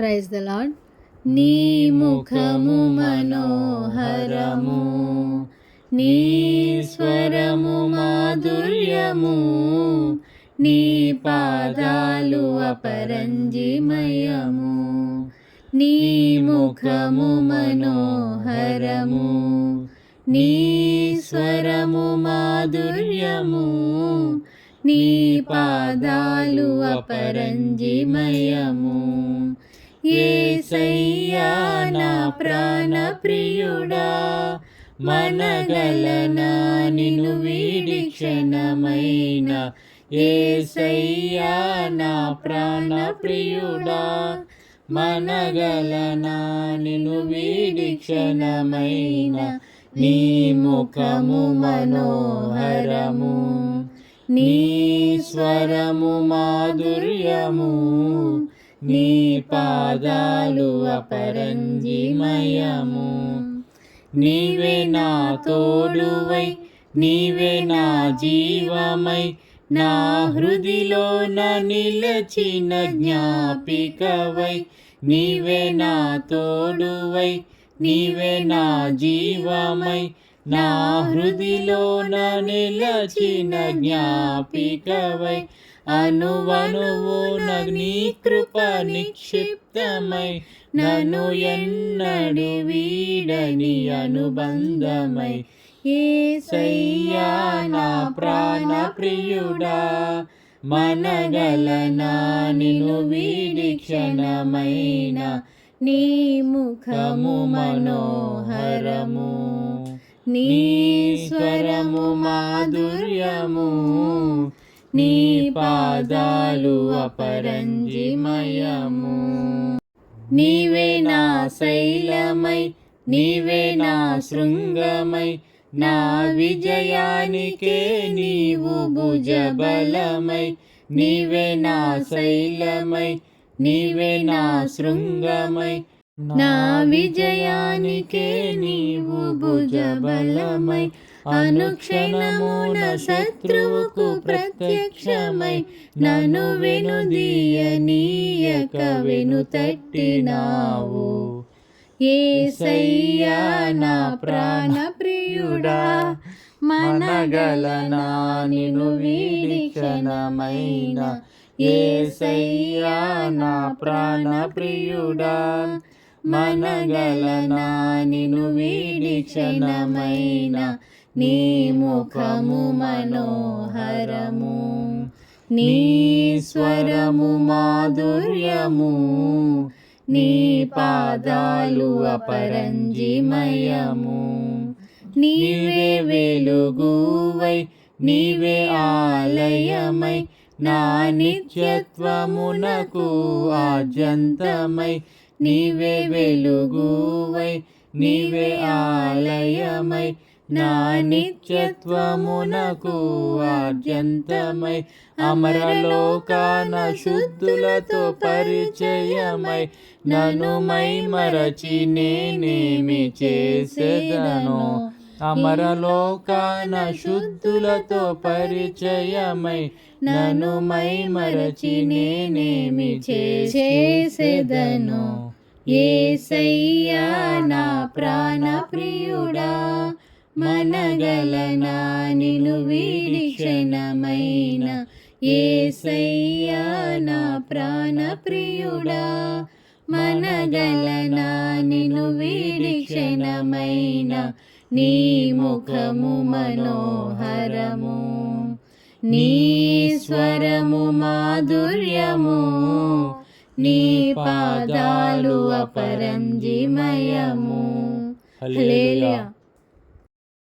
Praise the lord నీ ముఖము మనోహరము. నీ స్వరము మాధుర్యము. నీ పాదాలు అపరంజిమయము. నీ ముఖము మనోహరము. నీ స్వరము మాధుర్యము. నీ పాదాలు అపరంజిమయము. ఏసయ్యా నా ప్రాణ ప్రియుడా మనగలనా నిను వీడి క్షణమైన? ఏసయ్యా నా ప్రాణ ప్రియుడా మనగలనా నిను వీడి క్షణమైన? నీ ముఖము మనోహరము నీ స్వరము మాధుర్యము నీ పాదాలు అపరంజిమయము. నీవే నా తోడువై నీవే నా జీవమై నా హృదిలో నా నిలచిన జ్ఞాపికవై. నీవే నా తోడువై నీవే నా జీవమై నా హృదిలో నా నిలచిన జ్ఞాపికవై. అనువనువు నీ కృప నిక్షిప్తమై నను ఎన్నడి వీడని అనుబంధమై. ఏ సయ్యా నా ప్రాణ ప్రియుడా మనగలనా నిను వీడి క్షణమైన నీ ముఖము మనోహరము నీ స్వరము మాధుర్యము నీ పాదాలు అపరంజిమయము. నీవే నా శైలమై నీవే నా శృంగమై నా విజయానికే నీవు భుజబలమై. నీవే నా శైలమై నీవే నా శృంగమై నా విజయానికే నీవు భుజబలమై. అనుక్షణమున శత్రువుకు ప్రత్యక్షమై నన్ను వెనుదీయనీయక వెను తట్టినావు. ఏ సయ్యా నా ప్రాణ ప్రియుడా మనగలనా నిను వీడి క్షణమైన ఏ సయ్యా నా ప్రాణ ప్రియుడా మనగలనా నిను వీడి క్షణమైన నీ ముఖము మనోహరము నీ స్వరము మాధుర్యము నీ పాదాలు అపరంజిమయము. నీవే వెలుగువై నీవే ఆలయమై నా నిత్యత్వమునకు ఆజంతమై నీవే వెలుగువై నీవే ఆలయమై నా నిత్యత్వమునకు ఆద్యంతమై అమరలోకాన శుద్ధులతో పరిచయమై నన్ను మై మరచి నేనేమి చేసేదను. అమరలోకాన శుద్ధులతో పరిచయమై నన్ను మై మరచి నేనేమి చేసేదను. ఏ సయ్యా నా ప్రాణ ప్రియుడా మనగలనా నిను వీడి క్షణమైన ఏ సయ్యా నా ప్రాణ ప్రియుడా మనగలనా నిను వీడి క్షణమైన నీ ముఖము మనోహరము నీ స్వరము మాధుర్యము నీ పాదాలు అపరంజిమయము హల్లెలూయా